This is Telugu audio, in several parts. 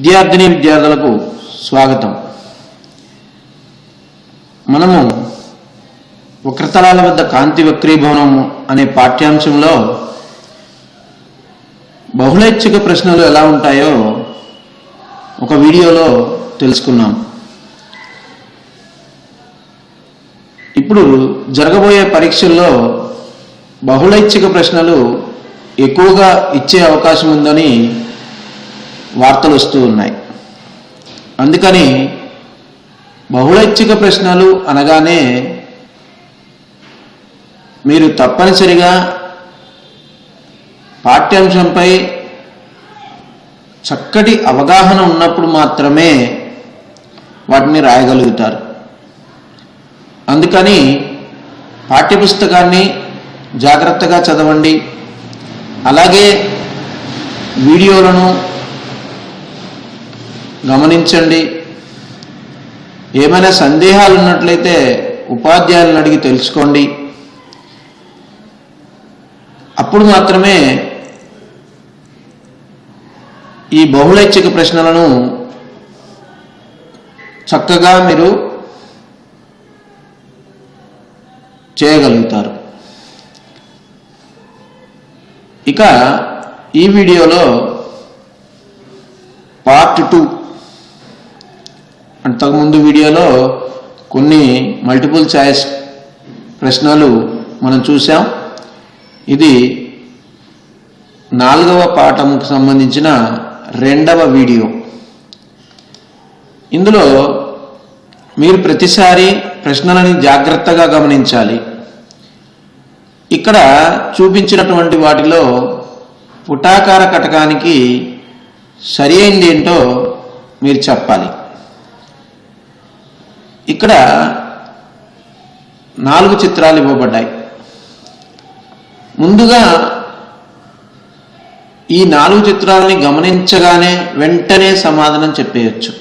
విద్యార్థిని విద్యార్థులకు స్వాగతం. మనము వక్రతలాల వద్ద కాంతి వక్రీభవనము అనే పాఠ్యాంశంలో బహుళైచ్ఛిక ప్రశ్నలు ఎలా ఉంటాయో ఒక వీడియోలో తెలుసుకున్నాం. ఇప్పుడు జరగబోయే పరీక్షల్లో బహుళైచ్ఛిక ప్రశ్నలు ఎక్కువగా ఇచ్చే అవకాశం ఉందని వార్తలు వస్తూ ఉన్నాయి. అందుకని బహుళైచ్ఛిక ప్రశ్నలు అనగానే మీరు తప్పనిసరిగా పాఠ్యాంశంపై చక్కటి అవగాహన ఉన్నప్పుడు మాత్రమే వాటిని రాయగలుగుతారు. అందుకని పాఠ్యపుస్తకాన్ని జాగ్రత్తగా చదవండి. అలాగే వీడియోలను గమనించండి. ఏమైనా సందేహాలు ఉన్నట్లయితే ఉపాధ్యాయులను అడిగి తెలుసుకోండి. అప్పుడు మాత్రమే ఈ బహుళైచ్ఛిక ప్రశ్నలను చక్కగా మీరు చేయగలుగుతారు. ఇక ఈ వీడియోలో పార్ట్ టూ అంతకుముందు వీడియోలో కొన్ని మల్టిపుల్ ఛాయిస్ ప్రశ్నలు మనం చూసాం ఇది నాలుగవ పాఠంకు సంబంధించిన రెండవ వీడియో. ఇందులో మీరు ప్రతిసారి ప్రశ్నలని జాగ్రత్తగా గమనించాలి. ఇక్కడ చూపించినటువంటి వాటిలో పుటాకార కటకానికి సరి అయింది ఏంటో మీరు చెప్పాలి. ఇక్కడ నాలుగు చిత్రాలు ఇవ్వబడ్డాయి. ముందుగా ఈ నాలుగు చిత్రాలని గమనించగానే వెంటనే సమాధానం చెప్పేయచ్చు.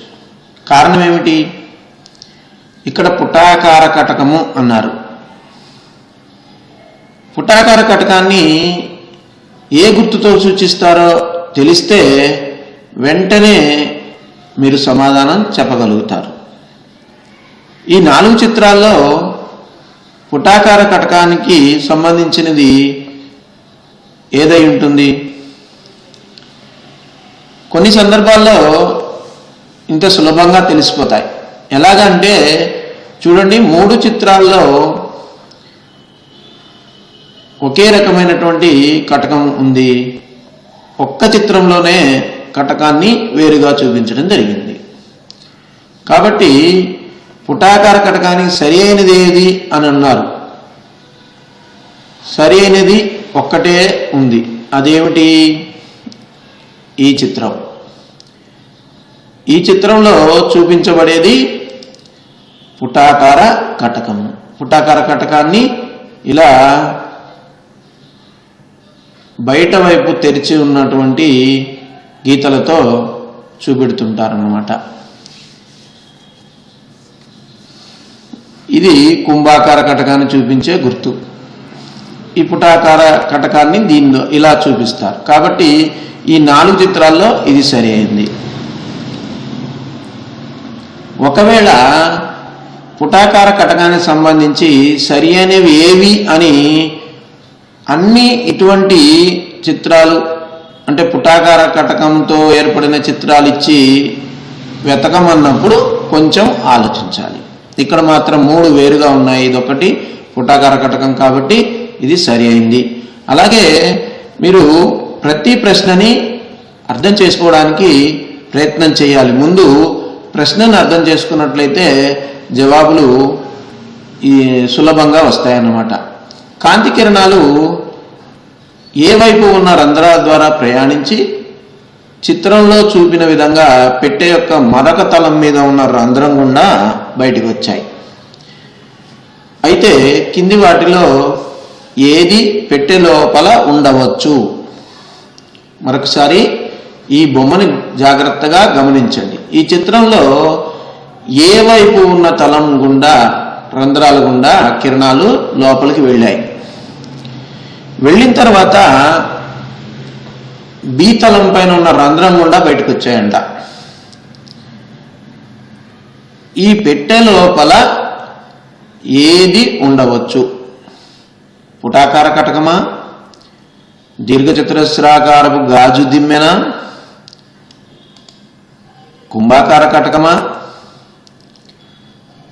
కారణం ఏమిటి? ఇక్కడ పుటాకార కటకము అన్నారు. పుటాకార కటకాన్ని ఏ గుర్తుతో సూచిస్తారో తెలిస్తే వెంటనే మీరు సమాధానం చెప్పగలుగుతారు. ఈ నాలుగు చిత్రాల్లో పుటాకార కటకానికి సంబంధించినది ఏదై ఉంటుంది? కొన్ని సందర్భాల్లో ఇంత సులభంగా తెలిసిపోతాయి. ఎలాగంటే చూడండి మూడు చిత్రాల్లో ఒకే రకమైనటువంటి కటకం ఉంది. ఒక్క చిత్రంలోనే కటకాన్ని వేరుగా చూపించడం జరిగింది. కాబట్టి పుటాకార కటకానికి సరి అయినది ఏది అని అన్నారు. సరి అయినది ఒక్కటే ఉంది. అదేమిటి? ఈ చిత్రం. ఈ చిత్రంలో చూపించబడేది పుటాకార కటకం. పుటాకార కటకాన్ని ఇలా బయట వైపు తెరిచి ఉన్నటువంటి గీతలతో చూపెడుతుంటారన్నమాట. ఇది కుంభాకార కటకాన్ని చూపించే గుర్తు. ఈ పుటాకార కటకాన్ని దీనిలో ఇలా చూపిస్తారు. కాబట్టి ఈ నాలుగు చిత్రాల్లో ఇది సరి అయింది. ఒకవేళ పుటాకార కటకానికి సంబంధించి సరి అనేవి ఏవి అని అన్ని ఇటువంటి చిత్రాలు అంటే పుటాకార కటకంతో ఏర్పడిన చిత్రాలు ఇచ్చి వెతకమన్నప్పుడు కొంచెం ఆలోచించాలి. ఇక్కడ మాత్రం మూడు వేరుగా ఉన్నాయి. ఇదొకటి. పుటాకార కటకం కాబట్టి ఇది సరి అయింది. అలాగే మీరు ప్రతి ప్రశ్నని అర్థం చేసుకోవడానికి ప్రయత్నం చేయాలి. ముందు ప్రశ్నను అర్థం చేసుకున్నట్లయితే జవాబులు ఈ సులభంగా వస్తాయన్నమాట. కాంతి కిరణాలు ఏ వైపు ఉన్న రంధ్రాల ద్వారా ప్రయాణించి చిత్రంలో చూపిన విధంగా పెట్టె యొక్క మరక తలం మీద ఉన్న రంధ్రం గుండా బయటికి వచ్చాయి అయితే కింది వాటిలో ఏది పెట్టె లోపల ఉండవచ్చు? మరొకసారి ఈ బొమ్మని జాగ్రత్తగా గమనించండి. ఈ చిత్రంలో ఏ వైపు ఉన్న తలం గుండా రంధ్రాల గుండా కిరణాలు లోపలికి వెళ్ళాయి. వెళ్ళిన తర్వాత బీతలం పైన ఉన్న రంధ్రం గుండా బయటకు వచ్చాయంట ఈ పెట్టె లోపల ఏది ఉండవచ్చు? పుటాకార కటకమా? దీర్ఘచతురస్రాకారపు గాజు దిమ్మెన? కుంభాకార కటకమా?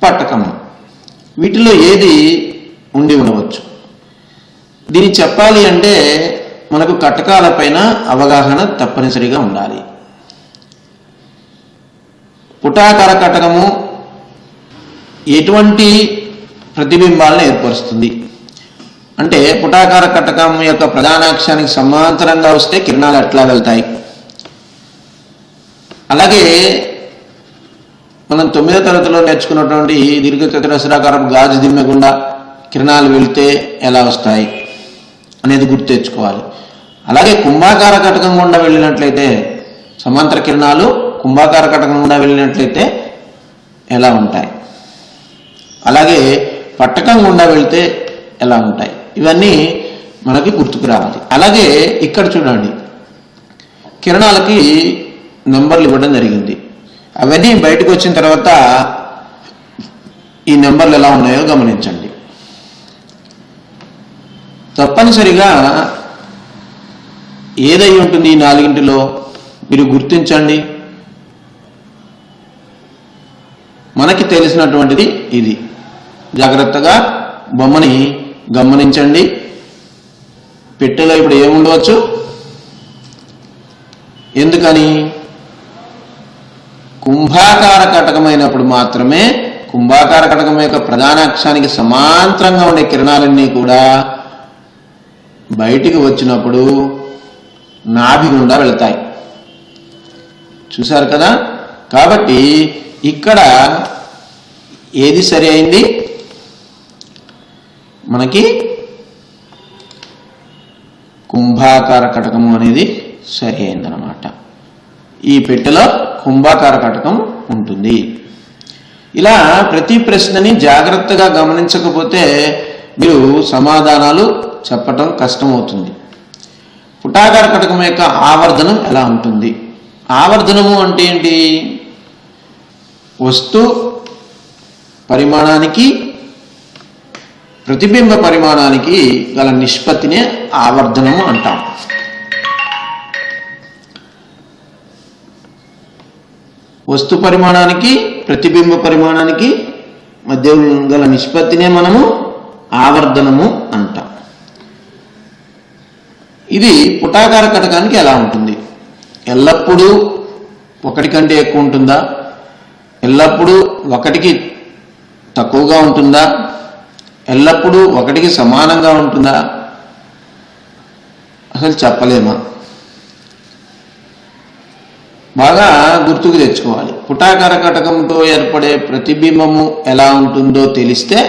పట్టకమా వీటిలో ఏది ఉండి ఉండవచ్చు? దీన్ని చెప్పాలి అంటే మనకు కటకాలపైన అవగాహన తప్పనిసరిగా ఉండాలి. పుటాకార కటకము ఎటువంటి ప్రతిబింబాలను ఏర్పరుస్తుంది? అంటే పుటాకార కటకం యొక్క ప్రధానాక్షానికి సమాంతరంగా వస్తే కిరణాలు ఎట్లా వెళ్తాయి? అలాగే మనం తొమ్మిదో తరగతిలో నేర్చుకున్నటువంటి దీర్ఘచతురస్రాకారం గాజు దిమ్మె గుండా కిరణాలు వెళితే ఎలా వస్తాయి? అనేది గుర్తు తెచ్చుకోవాలి. అలాగే కుంభాకార కటకం గుండా వెళ్ళినట్లయితే సమాంతర కిరణాలు కుంభాకార కటకం గుండా వెళ్ళినట్లయితే ఎలా ఉంటాయి? అలాగే పట్టకం గుండా వెళితే ఎలా ఉంటాయి? ఇవన్నీ మనకి గుర్తుకు రావాలి. అలాగే ఇక్కడ చూడండి. కిరణాలకి నెంబర్లు ఇవ్వడం జరిగింది. అవన్నీ బయటకు వచ్చిన తర్వాత ఈ నెంబర్లు ఎలా ఉన్నాయో గమనించండి. తప్పనిసరిగా ఏదై ఉంటుంది ఈ నాలుగింటిలో మీరు గుర్తించండి. మనకి తెలిసినటువంటిది ఇది. జాగ్రత్తగా బొమ్మని గమనించండి. పెట్టెలో ఇప్పుడు ఏముండవచ్చు ఎందుకని? కుంభాకార కటకమైనప్పుడు మాత్రమే కుంభాకార కటకం యొక్క ప్రధాన అక్షానికి సమాంతరంగా ఉండే కిరణాలన్నీ కూడా బయటికి వచ్చినప్పుడు నాభి గుండా వెళతాయి. చూశారు కదా? కాబట్టి ఇక్కడ ఏది సరి అయింది? మనకి కుంభాకార కటకము అనేది సరి అయిందనమాట ఈ పెట్టెలో కుంభాకార కటకం ఉంటుంది. ఇలా ప్రతి ప్రశ్నని జాగ్రత్తగా గమనించకపోతే మీరు సమాధానాలు చెప్పటం కష్టమవుతుంది. పుటాకార కటకం యొక్క ఆవర్ధనం ఎలా ఉంటుంది? ఆవర్ధనము అంటే ఏంటి? వస్తు పరిమాణానికి ప్రతిబింబ పరిమాణానికి గల నిష్పత్తినే ఆవర్ధనము అంటాం. వస్తు పరిమాణానికి ప్రతిబింబ పరిమాణానికి మధ్య గల నిష్పత్తినే మనము ఆవర్ధనము అంటాం. ఇది పుటాకార కటకానికి ఎలా ఉంటుంది? ఎల్లప్పుడూ ఒకటి కంటే ఎక్కువ ఉంటుందా? ఎల్లప్పుడూ ఒకటికి తక్కువగా ఉంటుందా? ఎల్లప్పుడూ ఒకటికి సమానంగా ఉంటుందా? అసలు చెప్పలేమా? బాగా గుర్తుకు తెచ్చుకోవాలి. పుటాకార కటకంతో ఏర్పడే ప్రతిబింబము ఎలా ఉంటుందో తెలిస్తే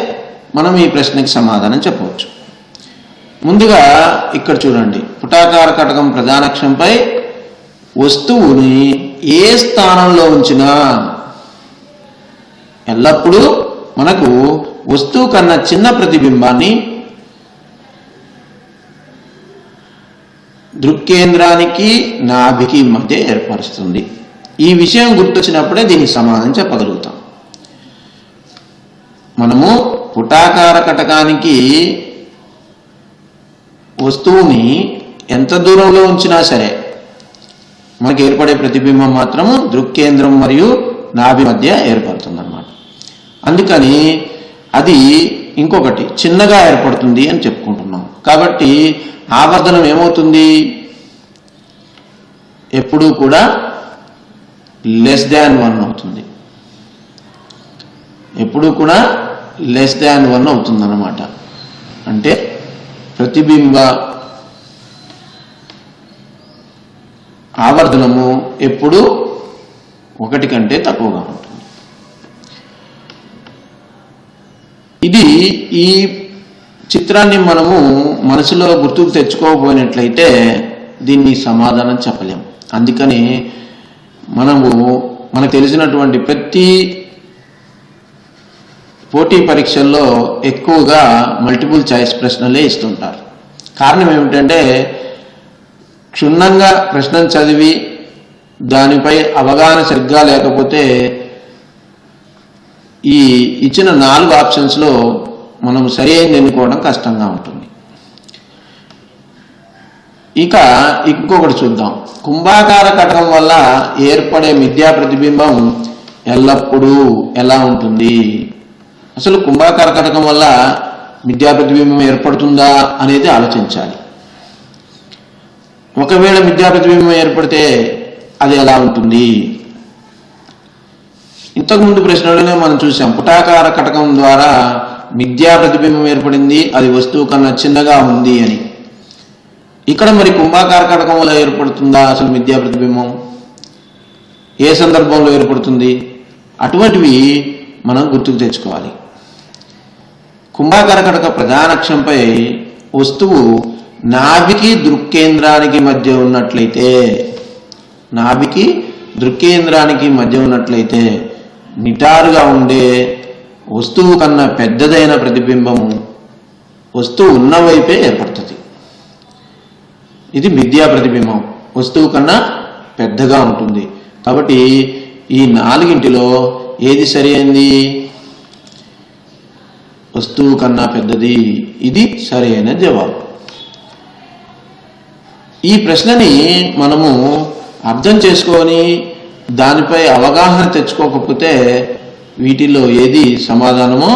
మనం ఈ ప్రశ్నకి సమాధానం చెప్పవచ్చు ముందుగా ఇక్కడ చూడండి. పుటాకార కటకం ప్రధానక్షంపై వస్తువుని ఏ స్థానంలో ఉంచినా ఎల్లప్పుడూ మనకు వస్తువు కన్నా చిన్న ప్రతిబింబాన్ని దృక్కేంద్రానికి నాభికి మధ్య ఏర్పరుస్తుంది. ఈ విషయం గుర్తొచ్చినప్పుడే దీనికి సమాధానం చెప్పగలుగుతాం. మనము పుటాకార కటకానికి వస్తువుని ఎంత దూరంలో ఉంచినా సరే మనకి ఏర్పడే ప్రతిబింబం మాత్రము దృక్కేంద్రం మరియు నాభి మధ్య ఏర్పడుతుందన్నమాట. అందుకని అది ఇంకొకటి చిన్నగా ఏర్పడుతుంది అని చెప్పుకుంటున్నాం. కాబట్టి ఆవర్ధనం ఏమవుతుంది? ఎప్పుడూ కూడా లెస్ దాన్ వన్ అవుతుంది. ఎప్పుడూ కూడా లెస్ దాన్ వన్ అవుతుంది అన్నమాట అంటే ప్రతిబింబ ఆవర్ధనము ఎప్పుడు ఒకటి కంటే తక్కువగా ఉంటుంది. ఇది ఈ చిత్రాన్ని మనము మనసులో గుర్తుకు తెచ్చుకోకపోయినట్లయితే దీన్ని సమాధానం చెప్పలేం. అందుకని మనము మనకు తెలిసినటువంటి ప్రతి పోటీ పరీక్షల్లో ఎక్కువగా మల్టిపుల్ చాయిస్ ప్రశ్నలే ఇస్తుంటారు. కారణం ఏమిటంటే క్షుణ్ణంగా ప్రశ్నలు చదివి దానిపై అవగాహన సరిగ్గా లేకపోతే ఈ ఇచ్చిన నాలుగు ఆప్షన్స్లో మనం సరి అయింది ఎన్నుకోవడం కష్టంగా ఉంటుంది. ఇక ఇంకొకటి చూద్దాం. కుంభాకార కటకం వల్ల ఏర్పడే మిథ్యా ప్రతిబింబం ఎల్లప్పుడూ ఎలా ఉంటుంది? అసలు కుంభాకార కటకం వల్ల మిథ్యా ప్రతిబింబం ఏర్పడుతుందా అనేది ఆలోచించాలి. ఒకవేళ మిథ్యా ప్రతిబింబం ఏర్పడితే అది ఎలా ఉంటుంది? ఇంతకుముందు ప్రశ్నలోనే మనం చూసాం పుటాకార కటకం ద్వారా మిథ్యా ప్రతిబింబం ఏర్పడింది అది వస్తువు కన్నా చిన్నగా ఉంది అని. ఇక్కడ మరి కుంభాకార కటకం వల్ల ఏర్పడుతుందా అసలు మిథ్యా ప్రతిబింబం ఏ సందర్భంలో ఏర్పడుతుంది? అటువంటివి మనం గుర్తుకు తెచ్చుకోవాలి. కుంభకరకటక ప్రధానక్షంపై ప్రధాన వస్తువు నాభికి దృక్కేంద్రానికి మధ్య ఉన్నట్లయితే నాభికి దృక్కేంద్రానికి మధ్య ఉన్నట్లయితే నిటారుగా ఉండే వస్తువు కన్నా పెద్దదైన ప్రతిబింబము వస్తువు ఉన్న వైపే ఏర్పడుతుంది. ఇది మిథ్యా ప్రతిబింబం. వస్తువు కన్నా పెద్దగా ఉంటుంది. కాబట్టి ఈ నాలుగింటిలో ఏది సరి అయింది? వస్తువు కన్నా పెద్దది. ఇది సరైన జవాబు. ఈ ప్రశ్నని మనము అర్థం చేసుకొని దానిపై అవగాహన తెచ్చుకోకపోతే వీటిలో ఏది సమాధానమో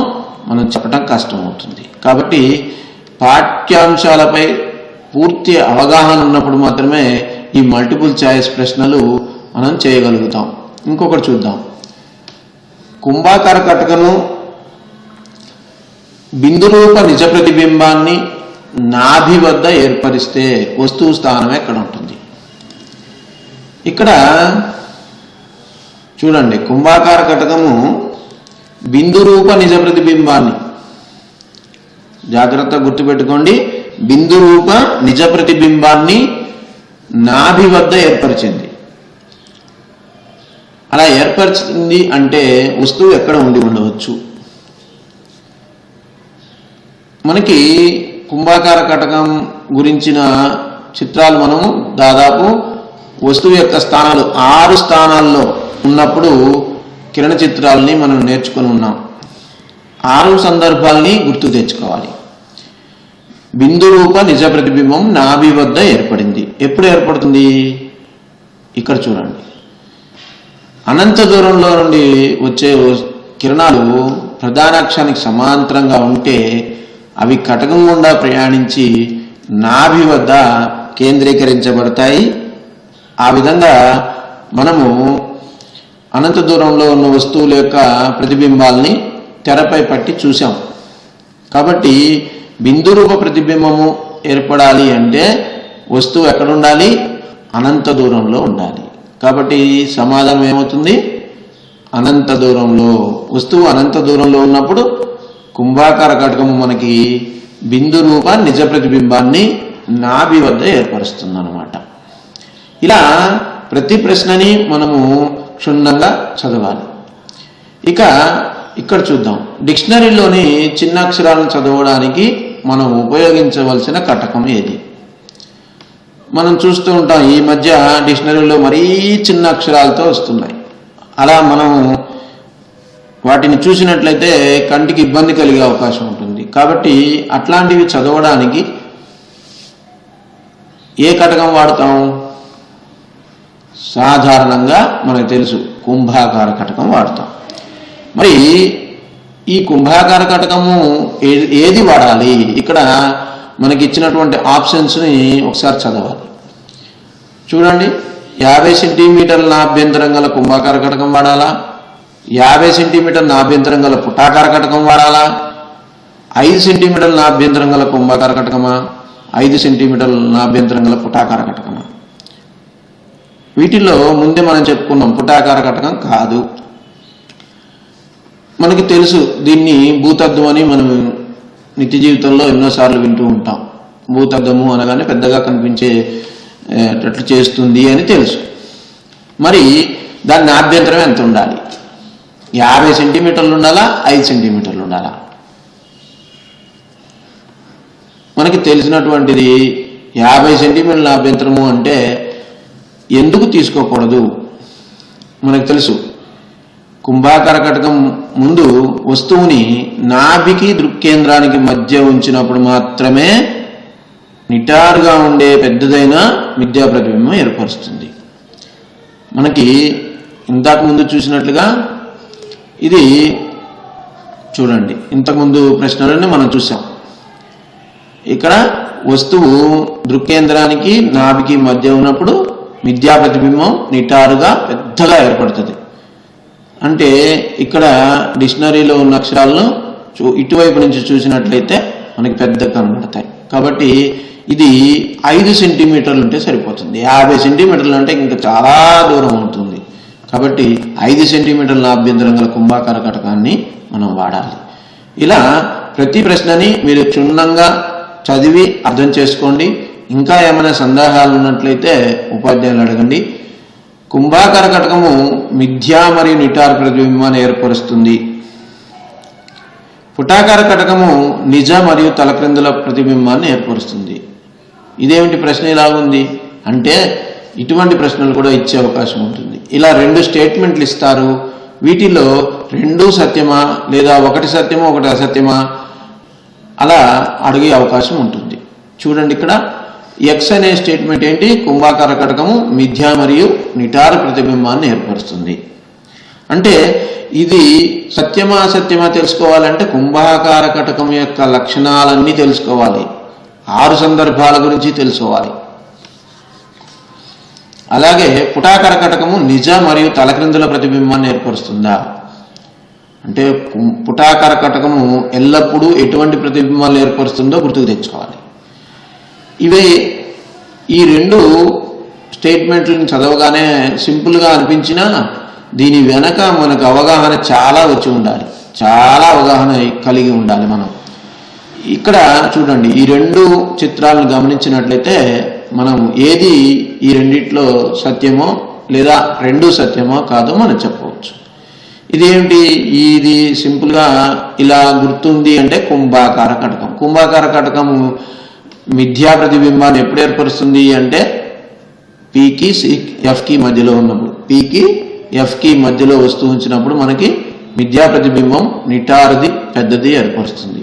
మనం చెప్పడం కష్టమవుతుంది. కాబట్టి పాఠ్యాంశాలపై పూర్తి అవగాహన ఉన్నప్పుడు మాత్రమే ఈ మల్టిపుల్ ఛాయిస్ ప్రశ్నలు మనం చేయగలుగుతాం. ఇంకొకటి చూద్దాం. కుంభాకార కటకను బిందురూప నిజ ప్రతిబింబాన్ని నాభి వద్ద ఏర్పరిస్తే వస్తువు స్థానం ఎక్కడ ఉంటుంది? ఇక్కడ చూడండి కుంభాకార కటకము బిందురూప నిజ ప్రతిబింబాన్ని జాగ్రత్త గుర్తుపెట్టుకోండి బిందురూప నిజ ప్రతిబింబాన్ని నాభి వద్ద ఏర్పరిచింది. అలా ఏర్పరిచింది అంటే వస్తువు ఎక్కడ ఉండి ఉండవచ్చు? మనకి కుంభాకార కటకం గురించిన చిత్రాలు మనము దాదాపు వస్తువు యొక్క స్థానాలు ఆరు స్థానాల్లో ఉన్నప్పుడు కిరణ చిత్రాలని మనం నేర్చుకొని ఉన్నాం. ఆరు సందర్భాల్ని గుర్తు తెచ్చుకోవాలి. బిందు రూప నిజ ప్రతిబింబం నాభి వద్ద ఏర్పడింది. ఎప్పుడు ఏర్పడుతుంది? ఇక్కడ చూడండి. అనంత దూరంలో నుండి వచ్చే కిరణాలు ప్రధానాక్షానికి సమాంతరంగా ఉంటే అవి కటకం గుండా ప్రయాణించి నాభి వద్ద కేంద్రీకరించబడతాయి. ఆ విధంగా మనము అనంత దూరంలో ఉన్న వస్తువుల యొక్క ప్రతిబింబాల్ని తెరపై పట్టి చూసాం కాబట్టి బిందురూప ప్రతిబింబము ఏర్పడాలి అంటే వస్తువు ఎక్కడ ఉండాలి అనంత దూరంలో ఉండాలి. కాబట్టి సమాధానం ఏమవుతుంది? అనంత దూరంలో. వస్తువు అనంత దూరంలో ఉన్నప్పుడు కుంభాకార కటకము మనకి బిందు రూప నిజ ప్రతిబింబాన్ని నాభి వద్ద ఏర్పరుస్తుంది అనమాట ఇలా ప్రతి ప్రశ్నని మనము క్షుణ్ణంగా చదవాలి. ఇక ఇక్కడ చూద్దాం. డిక్షనరీలోని చిన్న అక్షరాలను చదవడానికి మనం ఉపయోగించవలసిన కటకం ఏది? మనం చూస్తూ ఉంటాం ఈ మధ్య డిక్షనరీలో మరీ చిన్న అక్షరాలతో వస్తున్నాయి. అలా మనము వాటిని చూసినట్లయితే కంటికి ఇబ్బంది కలిగే అవకాశం ఉంటుంది. కాబట్టి అట్లాంటివి చదవడానికి ఏ కటకం వాడతాం? సాధారణంగా మనకు తెలుసు కుంభాకార కటకం వాడతాం. మరి ఈ కుంభాకార కటకము ఏ- ఏది వాడాలి? ఇక్కడ మనకి ఇచ్చినటువంటి ఆప్షన్స్ని ఒకసారి చదవాలి. చూడండి యాభై సెంటీమీటర్ల అభ్యంతరం గల కుంభాకార కటకం వాడాలా? యాభై సెంటీమీటర్ల నాభ్యంతరం గల పుటాకార కటకం వాడాలా? ఐదు సెంటీమీటర్ల నాభ్యంతరం గల కుంభాకార కటకమా? ఐదు సెంటీమీటర్ల నాభ్యంతరం గల పుటాకార కటకమా? వీటిల్లో ముందే మనం చెప్పుకున్నాం పుటాకార కటకం కాదు. మనకి తెలుసు దీన్ని భూతద్దం అని మనం నిత్య జీవితంలో ఎన్నోసార్లు వింటూ ఉంటాం. భూతద్దము అనగానే పెద్దగా కనిపించేటట్లు చేస్తుంది అని తెలుసు. మరి దాని ఆభ్యంతరం ఎంత ఉండాలి? యాభై సెంటీమీటర్లు ఉండాలా? ఐదు సెంటీమీటర్లు ఉండాలా? మనకి తెలిసినటువంటిది యాభై సెంటీమీటర్ల అభ్యంతరము అంటే ఎందుకు తీసుకోకూడదు? మనకు తెలుసు. కుంభాకార కటకం ముందు వస్తువుని నాభికి దృక్కేంద్రానికి మధ్య ఉంచినప్పుడు మాత్రమే నిటారుగా ఉండే పెద్దదైన మిథ్యా ప్రతిబింబం ఏర్పరుస్తుంది. మనకి ఇంతకు ముందు చూసినట్లుగా ఇది చూడండి. ఇంతకుముందు ప్రశ్నలన్నీ మనం చూసాం. ఇక్కడ వస్తువు దృక్కేంద్రానికి నాభికి మధ్య ఉన్నప్పుడు మిథ్యా ప్రతిబింబం నిటారుగా పెద్దగా ఏర్పడుతుంది. అంటే ఇక్కడ డిక్షనరీలో ఉన్న అక్షరాలను చూ- ఇటువైపు నుంచి చూసినట్లయితే మనకి పెద్ద కనబడతాయి. కాబట్టి ఇది ఐదు సెంటీమీటర్లు ఉంటే సరిపోతుంది. యాభై సెంటీమీటర్లు అంటే ఇంకా చాలా దూరం ఉంటుంది. కాబట్టి ఐదు సెంటీమీటర్ల అభ్యంతరం గల కుంభాకార కటకాన్ని మనం వాడాలి. ఇలా ప్రతి ప్రశ్నని మీరు క్షుణ్ణంగా చదివి అర్థం చేసుకోండి. ఇంకా ఏమైనా సందేహాలు ఉన్నట్లయితే ఉపాధ్యాయులు అడగండి. కుంభాకార కటకము మిథ్యా మరియు నిటార్ ప్రతిబింబాన్ని ఏర్పరుస్తుంది. పుటాకార కటకము నిజ మరియు తలక్రిందుల ప్రతిబింబాన్ని ఏర్పరుస్తుంది. ఇదేమిటి ప్రశ్న? ఇలా ఉంది. అంటే ఇటువంటి ప్రశ్నలు కూడా ఇచ్చే అవకాశం ఉంటుంది. ఇలా రెండు స్టేట్మెంట్లు ఇస్తారు. వీటిలో రెండు సత్యమా లేదా ఒకటి సత్యమా ఒకటి అసత్యమా? అలా అడిగే అవకాశం ఉంటుంది. చూడండి ఇక్కడ. ఎక్స్ అనే స్టేట్మెంట్ ఏంటి? కుంభాకార కటకము మిథ్య మరియు నిటార ప్రతిబింబాన్ని ఏర్పరుస్తుంది. అంటే ఇది సత్యమా అసత్యమా తెలుసుకోవాలంటే కుంభాకార కటకం యొక్క లక్షణాలన్నీ తెలుసుకోవాలి. ఆరు సందర్భాల గురించి తెలుసుకోవాలి. అలాగే పుటాకర కటకము నిజ మరియు తలక్రిందుల ప్రతిబింబాన్ని ఏర్పరుస్తుందా? అంటే పుటాకర కటకము ఎల్లప్పుడూ ఎటువంటి ప్రతిబింబాలు ఏర్పరుస్తుందో గుర్తుకు తెచ్చుకోవాలి. ఇవే ఈ రెండు స్టేట్మెంట్లను చదవగానే సింపుల్గా అనిపించినా దీని వెనక మనకు అవగాహన చాలా వచ్చి ఉండాలి. చాలా అవగాహన కలిగి ఉండాలి మనం. ఇక్కడ చూడండి ఈ రెండు చిత్రాలను గమనించినట్లయితే మనం ఏది ఈ రెండిట్లో సత్యమో లేదా రెండు సత్యమో కాదో మనం చెప్పవచ్చు. ఇదేమిటి? ఇది సింపుల్గా ఇలా గుర్తుంది అంటే కుంభాకార కటకం. కుంభాకార కటకము మిథ్యా ప్రతిబింబాన్ని ఎప్పుడు ఏర్పరుస్తుంది అంటే పీకి సి ఎఫ్కి మధ్యలో ఉన్నప్పుడు. పీకి ఎఫ్కి మధ్యలో వస్తూ ఉంచినప్పుడు మనకి మిథ్యా ప్రతిబింబం నిటారది పెద్దది ఏర్పరుస్తుంది.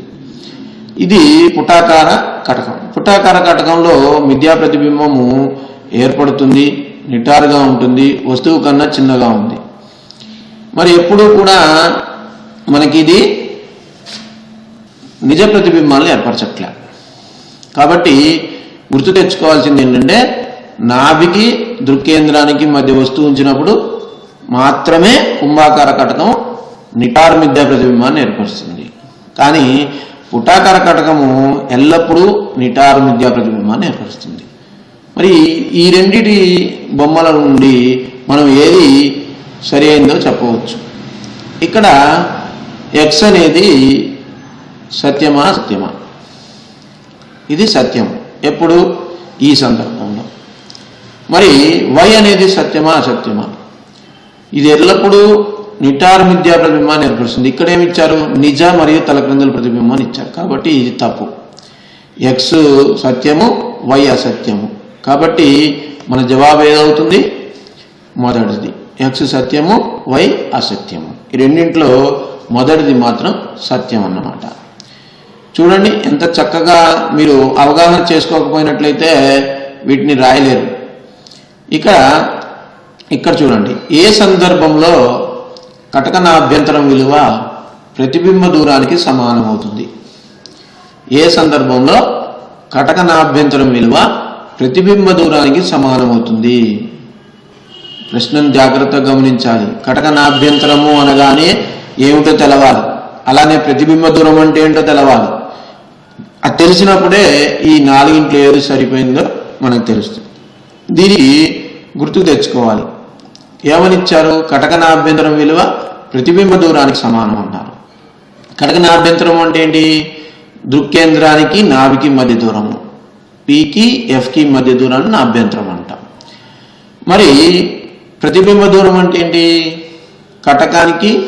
ఇది పుటాకార కటకం పుట్టాకార కటకంలో మిథ్యా ప్రతిబింబము ఏర్పడుతుంది నిటారుగా ఉంటుంది వస్తువు కన్నా చిన్నగా ఉంది. మరి ఎప్పుడూ కూడా మనకి ఇది నిజ ప్రతిబింబాలను ఏర్పరచట్లే. కాబట్టి గుర్తు తెచ్చుకోవాల్సింది ఏంటంటే నాభికి దృక్కేంద్రానికి మధ్య వస్తువు ఉంచినప్పుడు మాత్రమే కుంభాకార కటకం నిటారు మిథ్యా ప్రతిబింబాన్ని ఏర్పరుస్తుంది. కానీ పుటాకార కటకము ఎల్లప్పుడూ నిటారు విద్యా ప్రతిబింబాన్ని ఏర్పరుస్తుంది. మరి ఈ రెండిటి బొమ్మల నుండి మనం ఏది సరి అయిందో చెప్పవచ్చు. ఇక్కడ ఎక్స్ అనేది సత్యమా సత్యమా? ఇది సత్యం. ఎప్పుడు? ఈ సందర్భంలో. మరి వై అనేది సత్యమా అసత్యమా ఇది ఎల్లప్పుడూ నిటార్ మిథ్యా ప్రతిబింబాన్ని ఏర్పరుస్తుంది. ఇక్కడ ఏమి ఇచ్చారు? నిజ మరియు తలక్రిందుల ప్రతిబింబాన్ని ఇచ్చారు. కాబట్టి ఇది తప్పు. ఎక్స్ సత్యము వై అసత్యము. కాబట్టి మన జవాబు ఏదవుతుంది? మొదటిది. ఎక్స్ సత్యము వై అసత్యము. ఈ రెండింటిలో మొదటిది మాత్రం సత్యం అన్నమాట. చూడండి ఎంత చక్కగా మీరు అవగాహన చేసుకోకపోయినట్లయితే వీటిని రాయలేరు. ఇక ఇక్కడ చూడండి. ఏ సందర్భంలో కటకనాభ్యంతరం విలువ ప్రతిబింబ దూరానికి సమానమవుతుంది. ఏ సందర్భంలో కటకనాభ్యంతరం విలువ ప్రతిబింబ దూరానికి సమానమవుతుంది? ప్రశ్నను జాగ్రత్తగా గమనించాలి. కటకనాభ్యంతరము అనగానే ఏమిటో తెలవాలి. అలానే ప్రతిబింబ దూరం అంటే ఏంటో తెలవాలి. అది తెలిసినప్పుడే ఈ నాలుగింట్లో ఏది సరిపోయిందో మనకు తెలుస్తుంది. దీనికి గుర్తుకు తెచ్చుకోవాలి. ఏమనిచ్చారు? కటకనాభ్యంతరం విలువ ప్రతిబింబ దూరానికి సమానం అన్నారు. కటకనాభ్యంతరం అంటే ఏంటి? దృక్కేంద్రానికి నాభికి మధ్య దూరము పీకి ఎఫ్కి మధ్య దూరాన్ని నాభ్యంతరం అంటాం. మరి ప్రతిబింబ దూరం అంటే ఏంటి? కటకానికి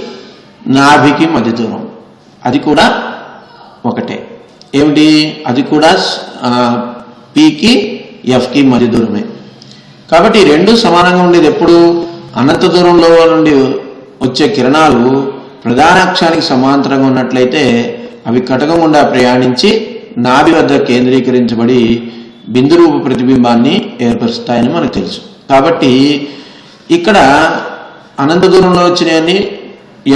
నాభికి మధ్య దూరం. అది కూడా ఒకటే. ఏమిటి? అది కూడా పీకి ఎఫ్కి మధ్య దూరమే. కాబట్టి రెండు సమానంగా ఉండేది ఎప్పుడు? అనంత దూరంలో నుండి వచ్చే కిరణాలు ప్రధాన అక్షానికి సమాంతరంగా ఉన్నట్లయితే అవి కటకముండా ప్రయాణించి నాభి వద్ద కేంద్రీకరించబడి బిందు రూప ప్రతిబింబాన్ని ఏర్పరుస్తాయని మనకు తెలుసు. కాబట్టి ఇక్కడ అనంత దూరంలో వచ్చినవన్నీ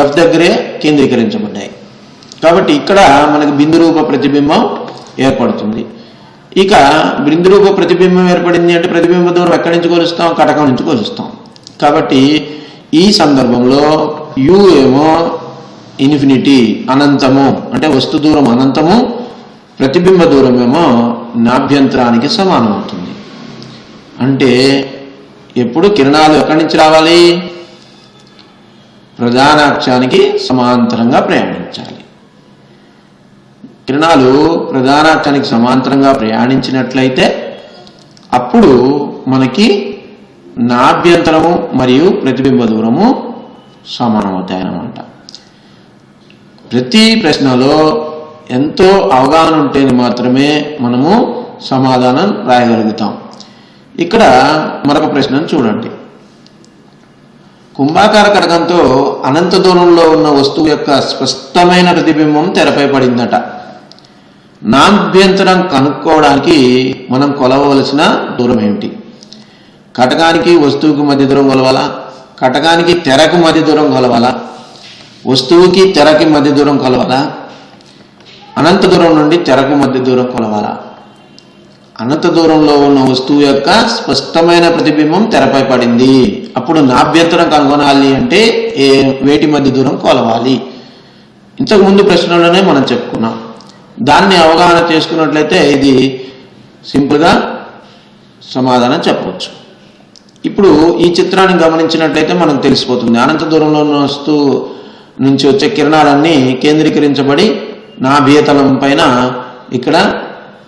ఎఫ్ దగ్గరే కేంద్రీకరించబడ్డాయి. కాబట్టి ఇక్కడ మనకు బిందు రూప ప్రతిబింబం ఏర్పడుతుంది. ఇక బిందు రూప ప్రతిబింబం ఏర్పడింది అంటే ప్రతిబింబ దూరం ఎక్కడి నుంచి కొలుస్తాం? కటకం నుంచి కొలుస్తాం. కాబట్టి ఈ సందర్భంలో యు ఏమో ఇన్ఫినిటీ అనంతము అంటే వస్తు దూరం అనంతము ప్రతిబింబ దూరం ఏమో నాభ్యంతరానికి సమానం అవుతుంది. అంటే ఎప్పుడు కిరణాలు ఎక్కడి నుంచి రావాలి? ప్రధానాక్షానికి సమాంతరంగా ప్రయాణించాలి. కిరణాలు ప్రధానాక్షానికి సమాంతరంగా ప్రయాణించినట్లయితే అప్పుడు మనకి నాభ్యంతరము మరియు ప్రతిబింబ దూరము సమానమవుతాయన్నమాట. ప్రతి ప్రశ్నలో ఎంతో అవగాహన ఉంటేనే మాత్రమే మనము సమాధానం రాయగలుగుతాం. ఇక్కడ మరొక ప్రశ్నను చూడండి. కుంభాకార కటకంతో అనంత దూరంలో ఉన్న వస్తువు యొక్క స్పష్టమైన ప్రతిబింబం తెరపై పడిందట. నాభ్యంతరం కనుక్కోవడానికి మనం కొలవవలసిన దూరం ఏమిటి? కటకానికి వస్తువుకి మధ్య దూరం కొలవాలా? కటకానికి తెరకు మధ్య దూరం కొలవాలా? వస్తువుకి తెరకి మధ్య దూరం కొలవాలా? అనంత దూరం నుండి తెరకు మధ్య దూరం కొలవాలా? అనంత దూరంలో ఉన్న వస్తువు యొక్క స్పష్టమైన ప్రతిబింబం తెరపై పడింది. అప్పుడు నాభ్యంతరం కనుగొనాలి అంటే ఏ వేటి మధ్య దూరం కొలవాలి? ఇంతకు ముందు ప్రశ్నలోనే మనం చెప్పుకున్నాం. దాన్ని అవగాహన చేసుకున్నట్లయితే ఇది సింపుల్గా సమాధానం చెప్ప ఇప్పుడు ఈ చిత్రాన్ని గమనించినట్లయితే మనకు తెలిసిపోతుంది. అనంత దూరంలో వస్తూ నుంచి వచ్చే కిరణాలన్నీ కేంద్రీకరించబడి నాభీతలం పైన ఇక్కడ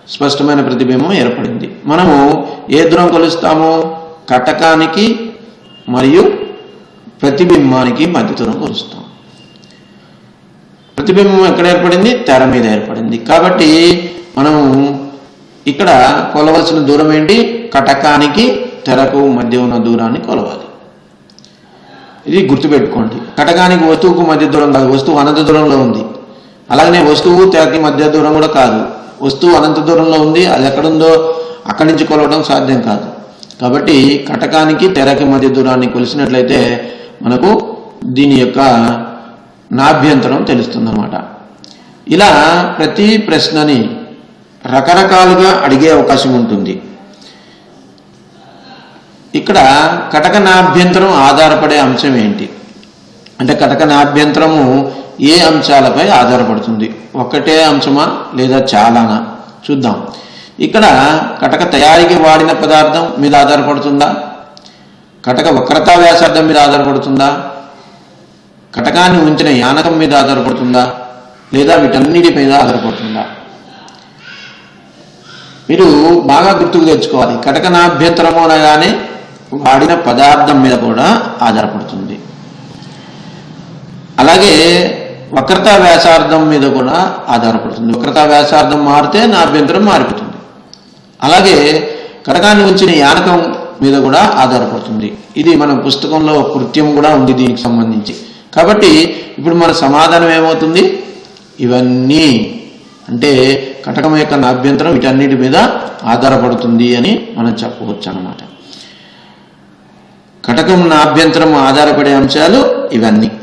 స్పష్టమైన ప్రతిబింబం ఏర్పడింది. మనము ఏ దూరం కొలుస్తాము? కటకానికి మరియు ప్రతిబింబానికి మధ్య దూరం కొలుస్తాం. ప్రతిబింబం ఎక్కడ ఏర్పడింది? తెర మీద ఏర్పడింది. కాబట్టి మనము ఇక్కడ కొలవలసిన దూరం ఏంటి? కటకానికి తెరకు మధ్య ఉన్న దూరాన్ని కొలవాలి. ఇది గుర్తుపెట్టుకోండి. కటకానికి వస్తువుకు మధ్య దూరం కాదు. వస్తువు అనంత దూరంలో ఉంది. అలాగనే వస్తువు తెరకి మధ్య దూరం కూడా కాదు. వస్తువు అనంత దూరంలో ఉంది. అది ఎక్కడుందో అక్కడి నుంచి కొలవడం సాధ్యం కాదు. కాబట్టి కటకానికి తెరకి మధ్య దూరాన్ని కొలిసినట్లయితే మనకు దీని యొక్క నాభ్యంతరం తెలుస్తుందన్నమాట. ఇలా ప్రతి ప్రశ్నని రకరకాలుగా అడిగే అవకాశం ఉంటుంది. ఇక్కడ కటకనాభ్యంతరం ఆధారపడే అంశం ఏంటి? అంటే కటకనాభ్యంతరము ఏ అంశాలపై ఆధారపడుతుంది? ఒక్కటే అంశమా లేదా చాలానా? చూద్దాం. ఇక్కడ కటక తయారీకి వాడిన పదార్థం మీద ఆధారపడుతుందా? కటక వక్రతా వ్యాసార్థం మీద ఆధారపడుతుందా? కటకాన్ని ఉంచిన యానకం మీద ఆధారపడుతుందా? లేదా వీటన్నిటి మీద ఆధారపడుతుందా? మీరు బాగా గుర్తుకు తెచ్చుకోవాలి. కటకనాభ్యంతరము అనగానే వాడిన పదార్థం మీద కూడా ఆధారపడుతుంది. అలాగే వక్రతా వ్యాసార్థం మీద కూడా ఆధారపడుతుంది. వక్రతా వ్యాసార్థం మారితే నా అభ్యంతరం మారిపోతుంది. అలాగే కటకాన్ని ఉంచిన యానకం మీద కూడా ఆధారపడుతుంది. ఇది మన పుస్తకంలో కృత్యం కూడా ఉంది దీనికి సంబంధించి. కాబట్టి ఇప్పుడు మన సమాధానం ఏమవుతుంది? ఇవన్నీ అంటే కటకం యొక్క నాభ్యంతరం వీటన్నిటి మీద ఆధారపడుతుంది అని మనం చెప్పవచ్చు అన్నమాట కటకం నాభ్యంతరం ఆధారపడే అంశాలు ఇవన్నీ.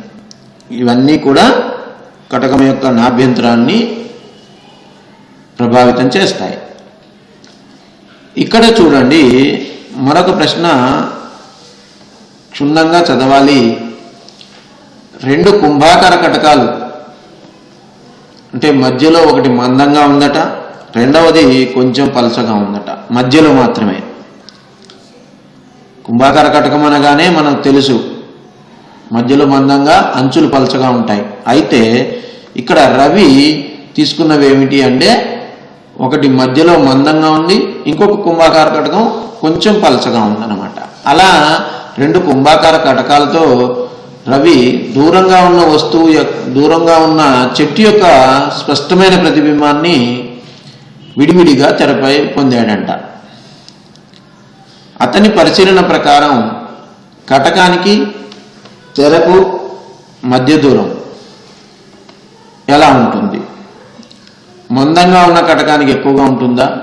ఇవన్నీ కూడా కటకం యొక్క నాభ్యంతరాన్ని ప్రభావితం చేస్తాయి. ఇక్కడ చూడండి మరొక ప్రశ్న క్షుణ్ణంగా చదవాలి. రెండు కుంభాకార కటకాలు. అంటే మధ్యలో ఒకటి మందంగా ఉందట రెండవది కొంచెం పలసగా ఉందట. మధ్యలో మాత్రమే. కుంభాకార కటకం అనగానే మనకు తెలుసు. మధ్యలో మందంగా అంచులు పలచగా ఉంటాయి. అయితే ఇక్కడ రవి తీసుకున్నవి ఏమిటి అంటే ఒకటి మధ్యలో మందంగా ఉంది ఇంకొక కుంభాకార కటకం కొంచెం పలచగా ఉందన్నమాట. అలా రెండు కుంభాకార కటకాలతో రవి దూరంగా ఉన్న వస్తువు యొక్క దూరంగా ఉన్న చెట్టు యొక్క స్పష్టమైన ప్రతిబింబాన్ని విడివిడిగా తెరపై పొందాడంట. అతని పరిశీలన ప్రకారం కటకానికి తెరకు మధ్య దూరం ఎలా ఉంటుంది? మందంగా ఉన్న కటకానికి ఎక్కువగా ఉంటుందా?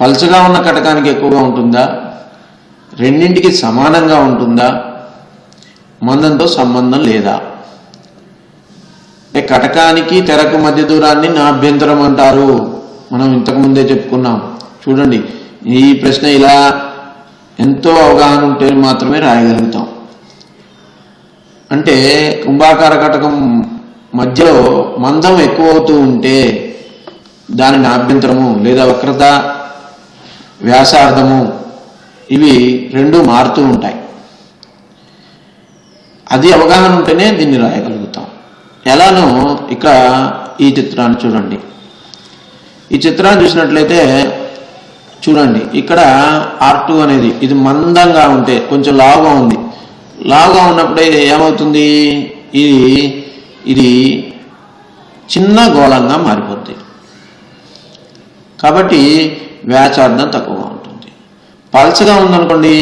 పలుచగా ఉన్న కటకానికి ఎక్కువగా ఉంటుందా? రెండింటికి సమానంగా ఉంటుందా? మందంతో సంబంధం లేదా? అంటే కటకానికి తెరకు మధ్య దూరాన్ని నాభ్యంతరం అంటారు. మనం ఇంతకు ముందే చెప్పుకున్నాం. చూడండి ఈ ప్రశ్న ఇలా ఎంతో అవగాహన ఉంటే మాత్రమే రాయగలుగుతాం. అంటే కుంభాకార కటకం మధ్యలో మందం ఎక్కువ అవుతూ ఉంటే దానిని ఆభ్యంతరము లేదా వక్రత వ్యాసార్థము ఇవి రెండు మారుతూ ఉంటాయి. అది అవగాహన ఉంటేనే దీన్ని రాయగలుగుతాం. ఎలానో ఇక ఈ చిత్రాన్ని చూడండి. ఈ చిత్రాన్ని చూసినట్లయితే చూడండి ఇక్కడ ఆర్ టూ అనేది ఇది మందంగా ఉంటే కొంచెం లావుగా ఉంది. లావుగా ఉన్నప్పుడే ఏమవుతుంది? ఇది ఇది చిన్న గోళంగా మారిపోద్ది. కాబట్టి వ్యాచార్థం తక్కువగా ఉంటుంది. పల్చగా ఉందనుకోండి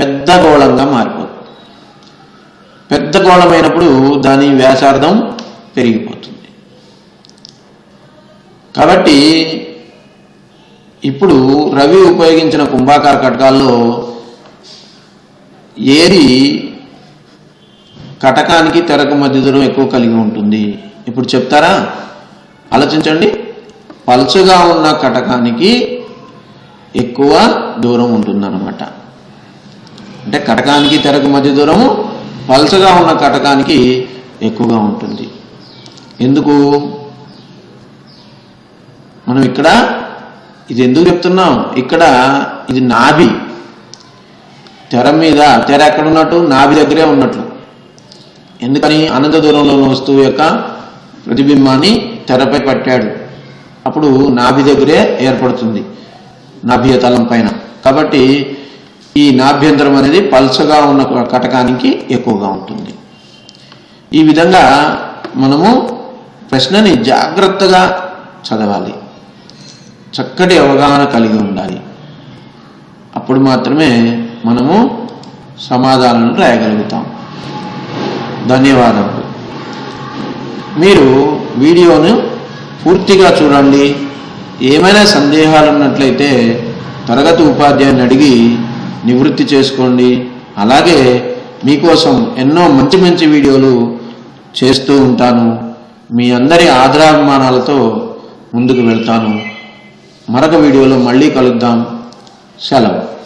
పెద్ద గోళంగా మారిపోతుంది పెద్ద గోళమైనప్పుడు దాని వ్యాసార్థం పెరిగిపోతుంది. కాబట్టి ఇప్పుడు రవి ఉపయోగించిన కుంభాకార కటకాల్లో ఏది కటకానికి తెరకు మధ్య దూరం ఎక్కువ కలిగి ఉంటుంది. ఇప్పుడు చెప్తారా? ఆలోచించండి. పలుచగా ఉన్న కటకానికి ఎక్కువ దూరం ఉంటుందన్నమాట. అంటే కటకానికి తెరకు మధ్య దూరము పల్చగా ఉన్న కటకానికి ఎక్కువగా ఉంటుంది. ఎందుకు? మనం ఇక్కడ ఇది ఎందుకు చెప్తున్నాం? ఇక్కడ ఇది నాభి. తెర మీద తెర ఎక్కడ ఉన్నట్టు? నాభి దగ్గరే ఉన్నట్లు. ఎందుకని? అనంత దూరంలో ఉన్న వస్తువు యొక్క ప్రతిబింబాన్ని తెరపై పట్టాడు. అప్పుడు నాభి దగ్గరే ఏర్పడుతుంది నాభ్య తలం పైన. కాబట్టి ఈ నాభ్యంతరం అనేది పల్చగా ఉన్న కటకానికి ఎక్కువగా ఉంటుంది. ఈ విధంగా మనము ప్రశ్నని జాగ్రత్తగా చదవాలి. చక్కటి అవగాహన కలిగి ఉండాలి. అప్పుడు మాత్రమే మనము సమాధానాలను రాయగలుగుతాం. ధన్యవాదములు. మీరు వీడియోను పూర్తిగా చూడండి. ఏమైనా సందేహాలు ఉన్నట్లయితే తరగతి ఉపాధ్యాయుని అడిగి నివృత్తి చేసుకోండి. అలాగే మీకోసం ఎన్నో మంచి మంచి వీడియోలు చేస్తూ ఉంటాను. మీ అందరి ఆదరాభిమానాలతో ముందుకు వెళ్తాను. మరొక వీడియోలో మళ్ళీ కలుద్దాం. సెలవు.